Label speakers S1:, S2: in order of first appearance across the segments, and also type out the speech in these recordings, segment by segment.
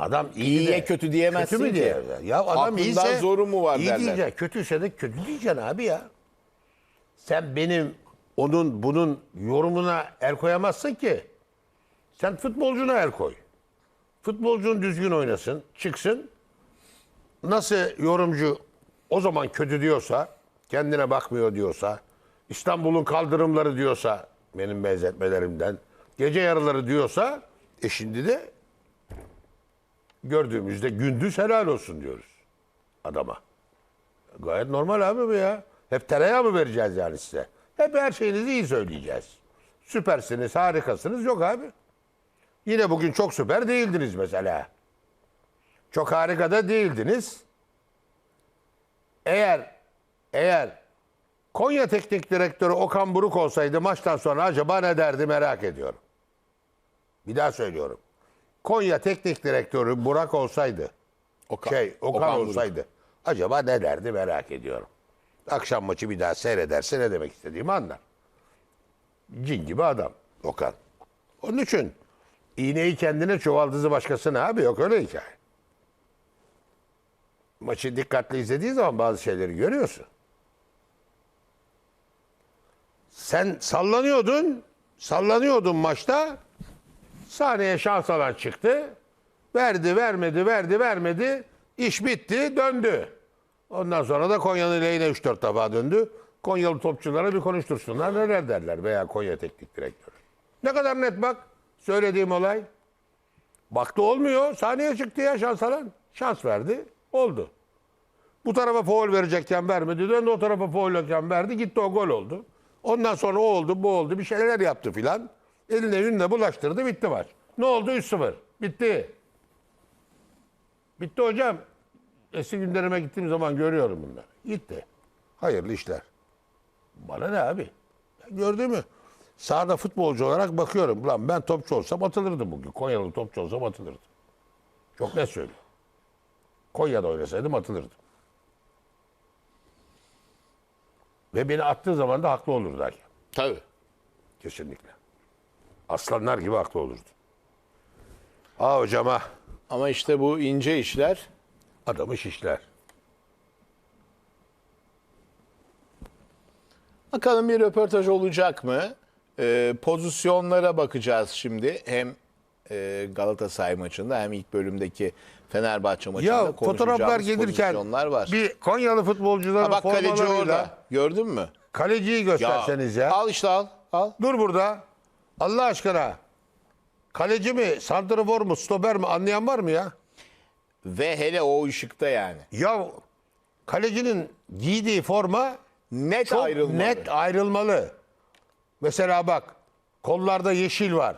S1: Adam iyi
S2: İyiye
S1: de-
S2: kötü diyemezsin
S1: kötü mü
S2: ki.
S1: diye? Ya adam
S2: Aklından
S1: iyiyse
S2: zoru mu var
S1: iyi
S2: derler.
S1: diyeceksin. Kötüyse de kötü diyeceksin abi ya. Sen benim onun bunun yorumuna el koyamazsın ki. Sen futbolcuna el koy. Futbolcun düzgün oynasın, çıksın. Nasıl yorumcu o zaman kötü diyorsa, kendine bakmıyor diyorsa, İstanbul'un kaldırımları diyorsa benim benzetmelerimden, gece yarıları diyorsa, e şimdi de gördüğümüzde gündüz helal olsun diyoruz adama. Gayet normal abi bu ya. Hep tereyağı mı vereceğiz yani size? Hep her şeyinizi iyi söyleyeceğiz. Süpersiniz, harikasınız. Yok abi. Yine bugün çok süper değildiniz mesela. Çok harika da değildiniz. Eğer eğer Konya Teknik Direktörü Okan Buruk olsaydı maçtan sonra acaba ne derdi merak ediyorum. Bir daha söylüyorum. Konya Teknik Direktörü Burak olsaydı,
S2: Okan-
S1: şey Okan,
S2: Okan
S1: olsaydı acaba ne derdi merak ediyorum. Akşam maçı bir daha seyrederse ne demek istediğimi anlar. Cin gibi adam Okan. Onun için iğneyi kendine çuvaldızı başkasına abi yok öyle hikaye. Maçı dikkatli izlediği zaman bazı şeyleri görüyorsun. Sen sallanıyordun, sallanıyordun maçta. Sahneye şans alan çıktı. Verdi, vermedi, verdi, vermedi. İş bitti, döndü. Ondan sonra da Konya'nın lehine 3-4 defa döndü. Konyalı topçulara bir konuştursunlar neler derler veya Konya teknik direktörü. Ne kadar net bak söylediğim olay. Baktı olmuyor. Sahneye çıktı ya şans alan. Şans verdi. Oldu. Bu tarafa foul verecekken vermedi. Döndü o tarafa foul verecekken verdi. Gitti o gol oldu. Ondan sonra o oldu bu oldu. Bir şeyler yaptı filan. Eline yüzüne bulaştırdı. Bitti maç. Ne oldu? 3-0. Bitti. Bitti hocam. Eski günlerime gittiğim zaman görüyorum bunları. Gitti. Hayırlı işler. Bana ne abi? Gördün mü? Sahada futbolcu olarak bakıyorum. Ulan ben topçu olsam atılırdım bugün. Konyalı topçu olsam atılırdım. Çok net söylüyorum. Konya'da oynasaydım atılırdım. Ve beni attığı zaman da haklı olurdu hakem.
S2: Tabii.
S1: Kesinlikle. Aslanlar gibi haklı olurdu. Aa hocama
S2: Ama işte bu ince işler
S1: adamı şişler.
S2: Bakalım bir röportaj olacak mı? Ee, pozisyonlara bakacağız şimdi. Hem e, Galatasaray maçında hem ilk bölümdeki Fenerbahçe maçında
S1: Ya
S2: konuşacağımız
S1: fotoğraflar gelirken
S2: pozisyonlar var.
S1: bir Konyalı futbolcuların
S2: Ha, bak kaleci orada. Gördün mü?
S1: kaleciyi gösterseniz ya.
S2: Al işte al. Al.
S1: Dur burada. Allah aşkına. Kaleci mi, santrafor mu, stoper mi anlayan var mı ya?
S2: Ve hele o ışıkta yani.
S1: Ya kalecinin giydiği forma
S2: Net
S1: çok
S2: ayrılmalı.
S1: net ayrılmalı. Mesela bak kollarda yeşil var.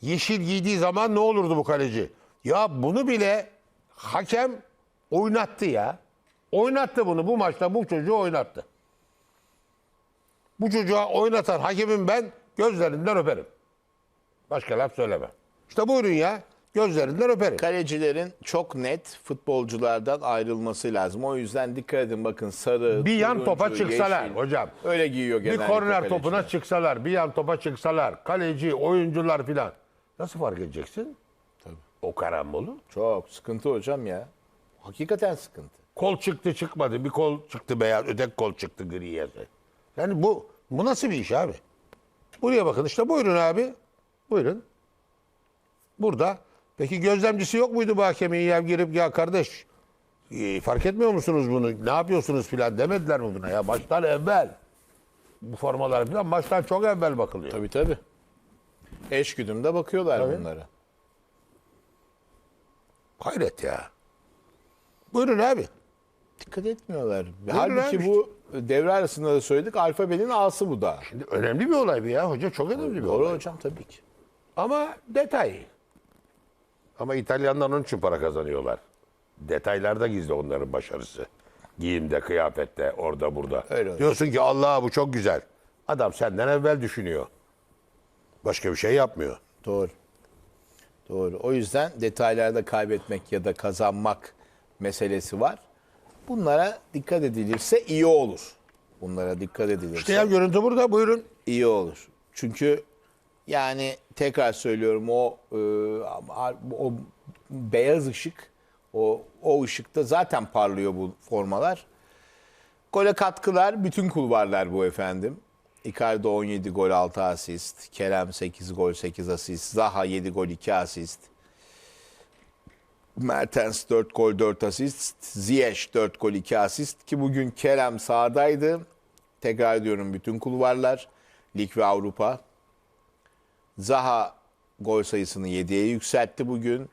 S1: Yeşil giydiği zaman ne olurdu bu kaleci? Ya bunu bile hakem oynattı ya. Oynattı bunu bu maçta bu çocuğu oynattı. Bu çocuğa oynatan hakemin ben gözlerinden öperim. Başka laf söylemem. İşte buyurun ya. Gözlerinden öperim.
S2: Kalecilerin çok net futbolculardan ayrılması lazım. O yüzden dikkat edin bakın sarı,
S1: Bir yan
S2: turuncu,
S1: topa çıksalar
S2: yeşil.
S1: hocam.
S2: Öyle giyiyor
S1: Bir
S2: genellikle
S1: korner topuna çıksalar, bir yan topa çıksalar, kaleci, oyuncular filan. Nasıl fark edeceksin?
S2: Tabii.
S1: O karambolu.
S2: Çok sıkıntı hocam ya. Hakikaten sıkıntı.
S1: Kol çıktı çıkmadı. Bir kol çıktı beyaz, öteki kol çıktı gri yazı. Yani bu bu nasıl bir iş abi? Buraya bakın işte buyurun abi. Buyurun. Burada. Peki gözlemcisi yok muydu bu hakemin ya girip ya kardeş e, fark etmiyor musunuz bunu? Ne yapıyorsunuz filan demediler mi buna ya? Maçtan evvel. Bu formalar filan maçtan çok evvel bakılıyor.
S2: Tabii tabii. Eşgüdümde bakıyorlar
S1: Tabii.
S2: bunlara.
S1: Hayret ya. Buyurun abi.
S2: Dikkat etmiyorlar. Halbuki
S1: abi
S2: bu devre arasında da söyledik alfabenin A'sı bu da.
S1: Şimdi önemli bir olay bu ya hoca çok önemli bir
S2: Doğru
S1: olay.
S2: hocam tabii ki.
S1: Ama detay. Ama İtalyanlar onun için para kazanıyorlar. Detaylarda gizli onların başarısı. Giyimde, kıyafette, orada burada.
S2: Öyle öyle.
S1: Diyorsun ki Allah bu çok güzel. Adam senden evvel düşünüyor. Başka bir şey yapmıyor.
S2: Doğru. Doğru. O yüzden detaylarda kaybetmek ya da kazanmak meselesi var. Bunlara dikkat edilirse iyi olur. Bunlara dikkat edilirse
S1: İşte ya görüntü burada buyurun.
S2: iyi olur. Çünkü yani tekrar söylüyorum o e, o beyaz ışık o o ışıkta zaten parlıyor bu formalar. Gole katkılar bütün kulvarlar bu efendim. Icardi 17 gol 6 asist. Kerem 8 gol 8 asist. Zaha 7 gol 2 asist. Mertens 4 gol 4 asist. Ziyech 4 gol 2 asist. Ki bugün Kerem sahadaydı. Tekrar ediyorum bütün kulvarlar. Lig ve Avrupa. Zaha gol sayısını 7'ye yükseltti bugün.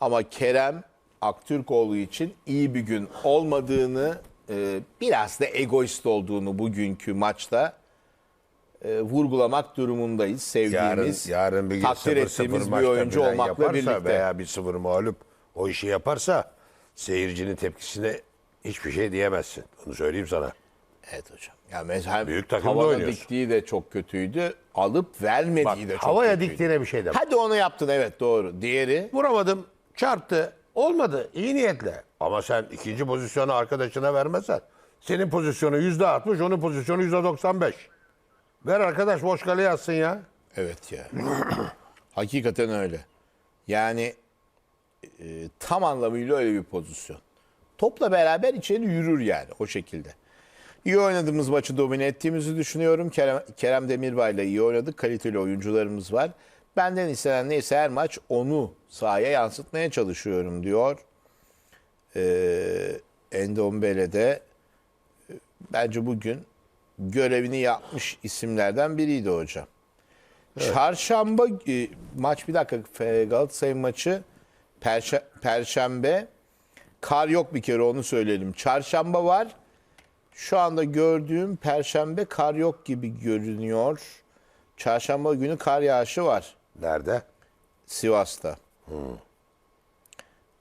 S2: Ama Kerem Aktürkoğlu için iyi bir gün olmadığını, e, biraz da egoist olduğunu bugünkü maçta e, vurgulamak durumundayız.
S1: Yarın,
S2: Sevdiğimiz,
S1: yarın bir gün
S2: takdir
S1: 0-0
S2: ettiğimiz bir oyuncu olmakla birlikte.
S1: Veya bir 0 mağlup o işi yaparsa seyircinin tepkisine hiçbir şey diyemezsin. Onu söyleyeyim sana.
S2: Evet hocam. Ya mesela
S1: Büyük takımda
S2: havada
S1: oynuyorsun.
S2: diktiği de çok kötüydü. Alıp vermediği
S1: Bak
S2: de çok
S1: havaya
S2: kötüydü.
S1: diktiğine bir şey demem.
S2: Hadi onu yaptın evet doğru. Diğeri
S1: Vuramadım, çarptı. Olmadı. iyi niyetle. Ama sen ikinci pozisyonu arkadaşına vermezsen. Senin pozisyonu yüzde altmış, onun pozisyonu yüzde doksan beş. Ver arkadaş boş kaleye atsın ya.
S2: Evet ya. Hakikaten öyle. Yani e, tam anlamıyla öyle bir pozisyon. Topla beraber içeri yürür yani o şekilde. İyi oynadığımız maçı domine ettiğimizi düşünüyorum. Kerem, Kerem Demirbay'la iyi oynadık. Kaliteli oyuncularımız var. Benden istenen neyse her maç onu sahaya yansıtmaya çalışıyorum diyor. Ee, Endombele de e, bence bugün görevini yapmış isimlerden biriydi hocam. Çarşamba e, maç bir dakika Galatasaray maçı Perşe- Perşembe kar yok bir kere onu söyleyelim. Çarşamba var. Şu anda gördüğüm Perşembe kar yok gibi görünüyor. Çarşamba günü kar yağışı var
S1: Nerede?
S2: Sivas'ta.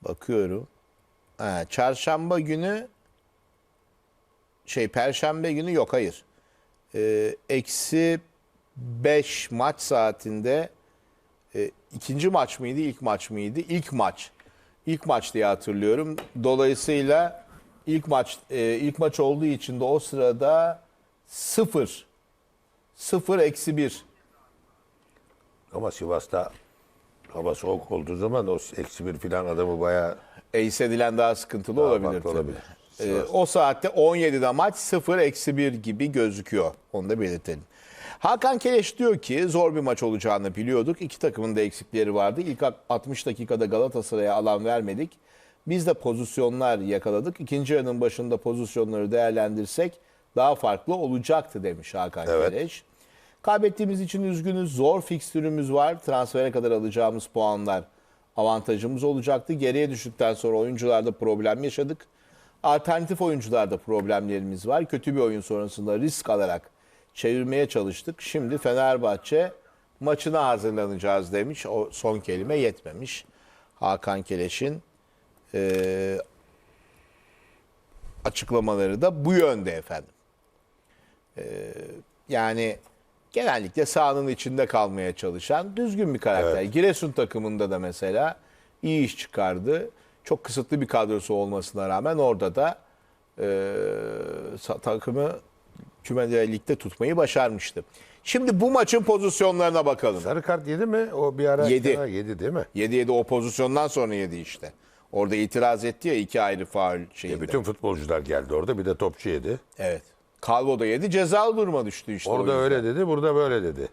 S2: Bakıyorum. Ha, çarşamba günü şey Perşembe günü yok hayır. Ee, Eksi 5 maç saatinde e, ikinci maç mıydı ilk maç mıydı? İlk maç. İlk maç diye hatırlıyorum. Dolayısıyla ilk maç e, ilk maç olduğu için de o sırada 0 0 eksi 1
S1: Ama Sivas'ta hava soğuk olduğu zaman o eksi bir filan adamı bayağı
S2: Ace edilen daha sıkıntılı
S1: Daha
S2: olabilir.
S1: farklı
S2: tabii.
S1: olabilir.
S2: Ee, o saatte 17'de maç 0 eksi 1 gibi gözüküyor. Onu da belirtelim. Hakan Keleş diyor ki zor bir maç olacağını biliyorduk. İki takımın da eksikleri vardı. İlk 60 dakikada Galatasaray'a alan vermedik. Biz de pozisyonlar yakaladık. İkinci yarının başında pozisyonları değerlendirsek daha farklı olacaktı demiş Hakan
S1: Evet.
S2: Keleş. Kaybettiğimiz için üzgünüz. Zor fikstürümüz var. Transfere kadar alacağımız puanlar avantajımız olacaktı. Geriye düştükten sonra oyuncularda problem yaşadık. Alternatif oyuncularda problemlerimiz var. Kötü bir oyun sonrasında risk alarak çevirmeye çalıştık. Şimdi Fenerbahçe maçına hazırlanacağız demiş. O son kelime yetmemiş. Hakan Keleş'in eee, açıklamaları da bu yönde efendim. Yani genellikle sahanın içinde kalmaya çalışan düzgün bir karakter. Giresun takımında da mesela iyi iş çıkardı. Çok kısıtlı bir kadrosu olmasına rağmen orada da e, takımı kümede ligde tutmayı başarmıştı. Şimdi bu maçın pozisyonlarına bakalım.
S1: sarı kart yedi mi? O bir ara
S2: Yedi.
S1: Ha, yedi değil mi?
S2: 7-7 o pozisyondan sonra yedi işte. Orada itiraz etti ya iki ayrı faul şeyinde.
S1: E, bütün futbolcular geldi orada bir de topçu yedi.
S2: Evet. Calvo da yedi cezalı duruma düştü işte. o
S1: Orada
S2: yüzden.
S1: öyle dedi burada böyle dedi.